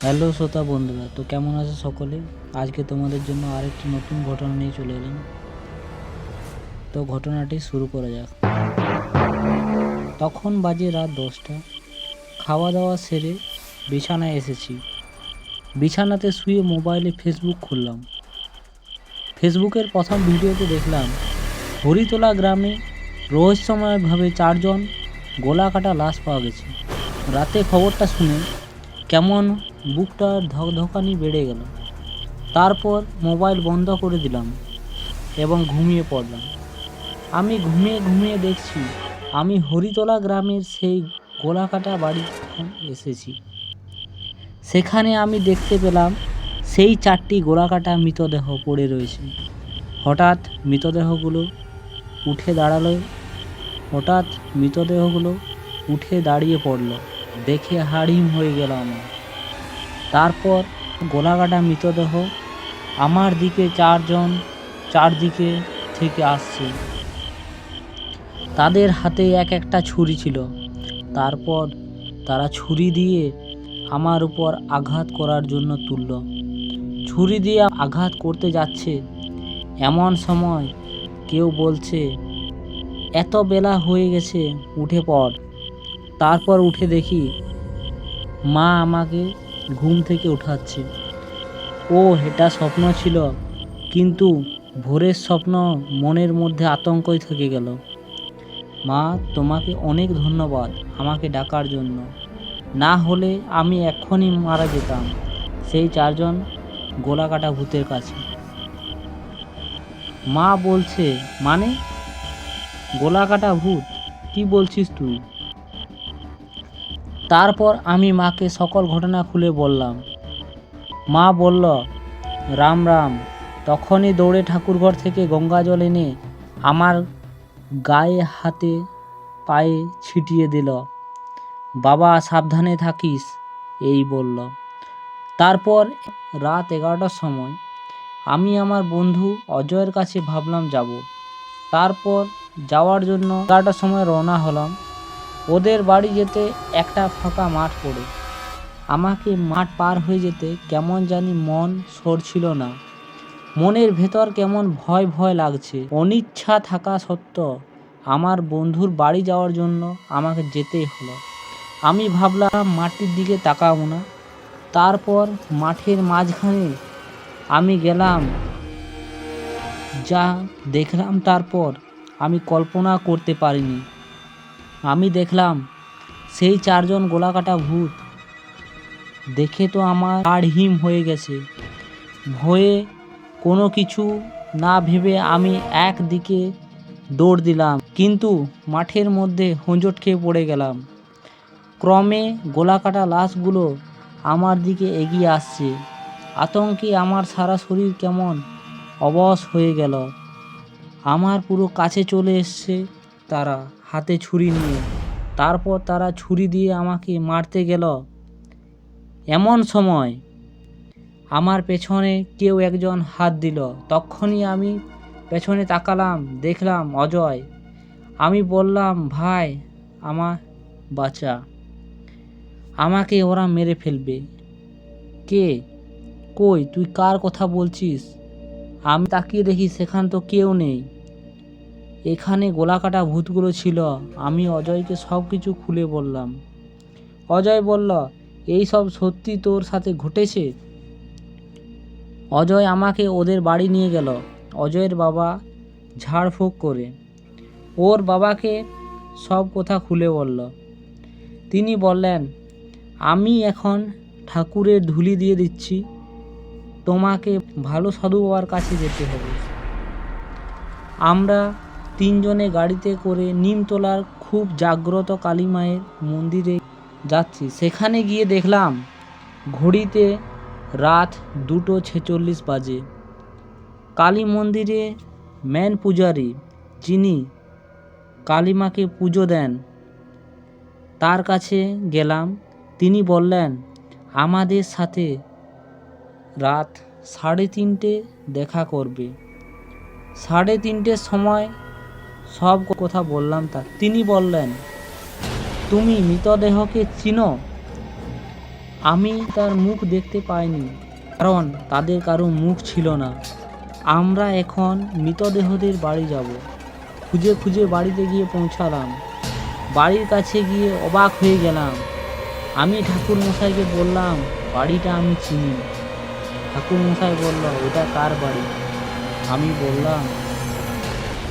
Hello শ্রোতা বন্ধুরা, তো কেমন আছে সকলে? আজকে তোমাদের জন্য আরেকটি নতুন ঘটনা নিয়ে চলে এলাম। তো ঘটনাটি শুরু করা যাক। তখন বাজে রাত দশটা। খাওয়া দাওয়া সেরে বিছানায় এসেছি। বিছানাতে শুয়ে মোবাইলে ফেসবুক খুললাম। ফেসবুকের প্রথম ভিডিওতে দেখলাম, হরিতলা গ্রামে রহস্যময়ভাবে চারজন গোলা কাটা লাশ পাওয়া গেছে। রাতে খবরটা শুনে কেমন বুকটা ধকধকানি বেড়ে গেল। তারপর মোবাইল বন্ধ করে দিলাম এবং ঘুমিয়ে পড়লাম। আমি ঘুমিয়ে ঘুমিয়ে দেখছি, আমি হরিতলা গ্রামের সেই গোলাকাটা বাড়ি এসেছি। সেখানে আমি দেখতে পেলাম সেই চারটি গোলাকাটা মৃতদেহ পড়ে রয়েছে। হঠাৎ মৃতদেহগুলো উঠে দাঁড়াল, হঠাৎ মৃতদেহগুলো উঠে দাঁড়িয়ে পড়ল। দেখে হাড়িম হয়ে গেল আমার। তারপর গোলাকাটা মৃতদেহ আমার দিকে চারজন চারদিকে থেকে আসছে। তাদের হাতে এক একটা ছুরি ছিল। তারপর তারা ছুরি দিয়ে আমার উপর আঘাত করার জন্য তুলল। ছুরি দিয়ে আঘাত করতে যাচ্ছে এমন সময় কেউ বলছে, এত বেলা হয়ে গেছে, উঠে পড়। তারপর উঠে দেখি, মা আমাকে ঘুম থেকে উঠাচ্ছে। ও, এটা স্বপ্ন ছিল, কিন্তু ভোরের স্বপ্ন মনের মধ্যে আতঙ্কই থেকে গেল। মা, তোমাকে অনেক ধন্যবাদ আমাকে ডাকার জন্য। না হলে আমি এক্ষুনি মারা যেতাম, সেই চারজন গোলাকাটা ভূতের কাছে। মা বলছে মানে? গোলাকাটা ভূত? কি বলছিস তুই? তারপর আমি মাকে সকল ঘটনা খুলে বললাম। মা বলল, রাম রাম, তখনই দৌড়ে ঠাকুরঘর থেকে গঙ্গা জল এনে আমার গায়ে হাতে পায়ে ছিটিয়ে দিল। বাবা, সাবধানে থাকিস এই বলল। তারপর রাত এগারোটার সময় আমি আমার বন্ধু অজয়ের কাছে ভাবলাম যাব। তারপর যাওয়ার জন্য এগারোটার সময় রওনা হলাম। ওদের বাড়ি যেতে একটা ফাঁকা মাঠ পড়ে। আমাকে মাঠ পার হয়ে যেতে কেমন জানি মন সরছিল না। মনের ভেতর কেমন ভয় ভয় লাগছে। অনিচ্ছা থাকা সত্ত্বেও আমার বন্ধুর বাড়ি যাওয়ার জন্য আমাকে যেতেই হলো। আমি ভাবলাম মাটির দিকে তাকাবো না। তারপর মাঠের মাঝখানে আমি গেলাম। যা দেখলাম তারপর আমি কল্পনা করতে পারিনি। আমি দেখলাম সেই চারজন গোলাকাটা ভূত। দেখে তো আমার হাড় হিম হয়ে গেছে। ভয়ে কোনো কিছু না ভেবে আমি একদিকে দৌড় দিলাম, কিন্তু মাঠের মধ্যে হোঁচট খেয়ে পড়ে গেলাম। ক্রমে গোলাকাটা লাশগুলো আমার দিকে এগিয়ে আসছে। আতঙ্কে আমার সারা শরীর কেমন অবশ হয়ে গেল। আমার পুরো কাছে চলে এসছে তারা হাতে ছুরি নিয়ে। তারপর তারা ছুরি দিয়ে আমাকে মারতে গেল। এমন সময় আমার পেছনে কেউ একজন হাত দিল। তখনই আমি পেছনে তাকালাম, দেখলাম অজয়। আমি বললাম, ভাই, আমার বাচ্চা, আমাকে ওরা মেরে ফেলবে। কে? কই? তুই কার কথা বলছিস? আমি তাকিয়ে দেখি সেখান তো কেউ নেই। এখানে গোলাকাটা ভূতগুলো ছিল। আমি অজয়কে সব কিছু খুলে বললাম। অজয় বলল, এই সব সত্যি তোর সাথে ঘটেছে? অজয় আমাকে ওদের বাড়ি নিয়ে গেল। অজয়ের বাবা ঝাড়ফুঁক করে। ওর বাবাকে সব কথা খুলে বলল। তিনি বললেন, আমি এখন ঠাকুরের ধুলি দিয়ে দিচ্ছি। তোমাকে ভালো সাধু বাবার কাছে যেতে হবে। আমরা তিনজনে গাড়িতে করে নিমতলার খুব জাগ্রত কালী মায়ের মন্দিরে যাচ্ছি। সেখানে গিয়ে দেখলাম, ঘড়িতে রাত দুটো ছেচল্লিশ বাজে। কালী মন্দিরে ম্যান পূজারী, যিনি কালীমাকে পুজো দেন, তার কাছে গেলাম। তিনি বললেন, আমাদের সাথে রাত সাড়ে তিনটে দেখা করবে। সাড়ে তিনটের সময় সব কথা বললাম তা তিনি বললেন, তুমি মৃতদেহকে চিনো? আমি তার মুখ দেখতে পাইনি, কারণ তাদের কারও মুখ ছিল না। আমরা এখন মৃতদেহদের বাড়ি যাব। খুঁজে খুঁজে বাড়িতে গিয়ে পৌঁছালাম। বাড়ির কাছে গিয়ে অবাক হয়ে গেলাম। আমি ঠাকুর মশাইকে বললাম, বাড়িটা আমি চিনি। ঠাকুর মশাই বলল এটা কার বাড়ি? আমি বললাম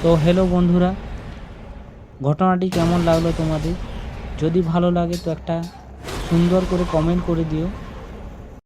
তো হ্যালো বন্ধুরা, ঘটনাটি কেমন লাগল তোমাদের? যদি ভালো লাগে তো একটা সুন্দর করে কমেন্ট করে দিও।